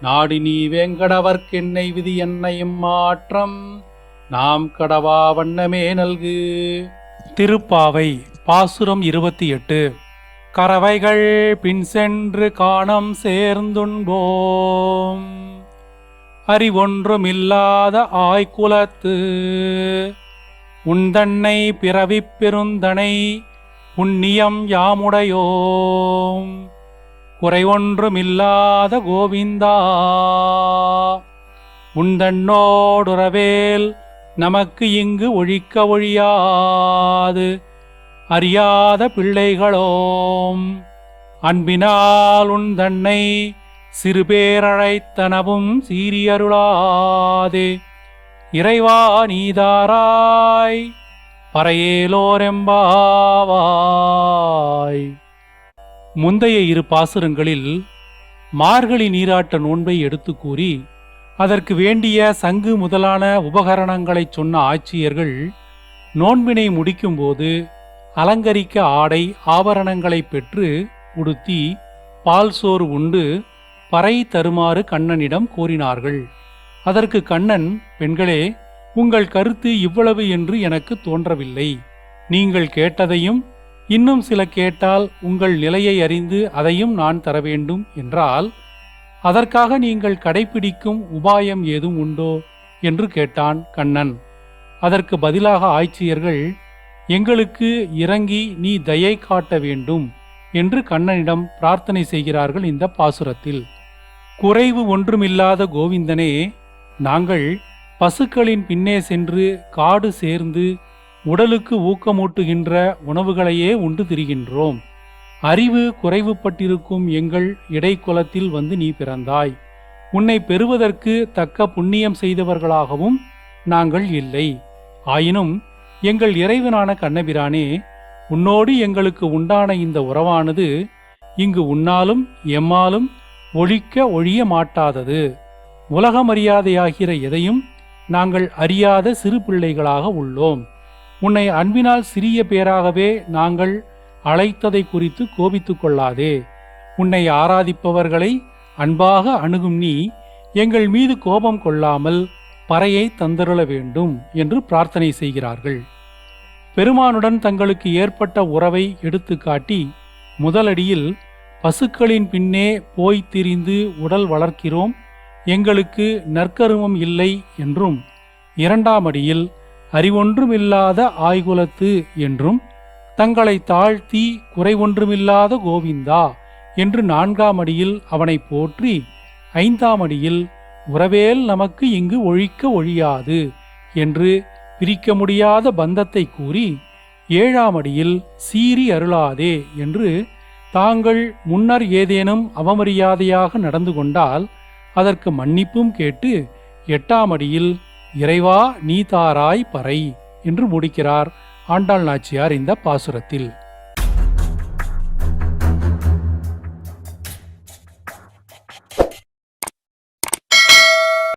நாடி நீ வேங்கடவர்க்கென்னை விதி என்னையும் மாற்றம். நாம் கடவா வண்ணமே நல்கு. திருப்பாவை பாசுரம் இருபத்தி எட்டு கறவைகள் பின் சென்று காணம் சேர்ந்துண்போம். அறிவொன்றுமில்லாத ஆய்குலத்து. உந்தன்னை பிறவிப் பெருந்தனை புண்ணியம் யாமுடையோம். குறைவொன்றுமில்லாத கோவிந்தா. உந்தன்னோடுறவேல் நமக்கு இங்கு ஒழிக்க ஒழியாது. அறியாத பிள்ளைகளோம். அன்பினால் உன் தன்னை சிறுபேரழைத்தனவும் சீரியருளாதே. இறைவா நீதாராய் பறையேலோரெம்பாவாய். முந்தைய இரு பாசுரங்களில் மார்கழி நீராட்ட நோன்பை எடுத்து கூறி அதற்கு வேண்டிய சங்கு முதலான உபகரணங்களைச் சொன்ன ஆட்சியர்கள் நோன்பினை முடிக்கும்போது அலங்கரிக்க ஆடை ஆபரணங்களைப் பெற்று உடுத்தி பால் சோறு உண்டு பறை தருமாறு கண்ணனிடம் கூறினார்கள் அதற்கு கண்ணன் பெண்களே உங்கள் கருத்து இவ்வளவு என்று எனக்கு தோன்றவில்லை. நீங்கள் கேட்டதையும் இன்னும் சில கேட்டால் உங்கள் நிலையை அறிந்து அதையும் நான் தர வேண்டும் என்றால் அதற்காக நீங்கள் கடைபிடிக்கும் உபாயம் ஏதும் உண்டோ? என்று கேட்டான் கண்ணன். அதற்கு பதிலாக ஆய்ச்சியர்கள் எங்களுக்கு இறங்கி நீ தயை காட்ட வேண்டும் என்று கண்ணனிடம் பிரார்த்தனை செய்கிறார்கள் இந்த பாசுரத்தில். குறைவு ஒன்றுமில்லாத கோவிந்தனே நாங்கள் பசுக்களின் பின்னே சென்று காடு சேர்ந்து உடலுக்கு ஊக்கமூட்டுகின்ற உணவுகளையே உண்டு திரிகின்றோம். அறிவு குறைவுபட்டிருக்கும் எங்கள் இடைக்குலத்தில் வந்து நீ பிறந்தாய். உன்னை பெறுவதற்கு தக்க புண்ணியம் செய்தவர்களாகவும் நாங்கள் இல்லை. ஆயினும் எங்கள் இறைவனான கண்ணபிரானே உன்னோடு எங்களுக்கு உண்டான இந்த உறவானது இங்கு உன்னாலும் எம்மாலும் ஒழிக்க ஒழிய மாட்டாதது. உலகமரியாதையாகிற எதையும் நாங்கள் அறியாத சிறு பிள்ளைகளாக உள்ளோம். உன்னை அன்பினால் சிறிய பேராகவே நாங்கள் அழைத்ததை குறித்து கோபித்து கொள்ளாதே. உன்னை ஆராதிப்பவர்களை அன்பாக அணுகும் நீ எங்கள் மீது கோபம் கொள்ளாமல் பறையை தந்தருள வேண்டும் என்று பிரார்த்தனை செய்கிறார்கள். பெருமானுடன் தங்களுக்கு ஏற்பட்ட உறவை எடுத்துக்காட்டி முதலடியில் பசுக்களின் பின்னே போய்த் திரிந்து உடல் வளர்க்கிறோம். எங்களுக்கு நற்கருமம் இல்லை என்றும் இரண்டாம் அடியில் அறிவொன்றுமில்லாத ஆய்குலத்து என்றும் தங்களை தாழ்த்தி குறைவொன்றுமில்லாத கோவிந்தா என்று நான்காம் அடியில் அவனை போற்றி ஐந்தாம் அடியில் உறவேல் நமக்கு இங்கு ஒழிக்க ஒழியாது என்று பிரிக்க முடியாத பந்தத்தை கூறி ஏழாம் அடியில் சீறி அருளாதே என்று தாங்கள் முன்னர் ஏதேனும் அவமரியாதையாக நடந்து கொண்டால் அதற்கு மன்னிப்பும் கேட்டு எட்டாம் அடியில் இறைவா நீ தாராய் பறை என்று முடிக்கிறார் ஆண்டாள் நாச்சியார் இந்த பாசுரத்தில்.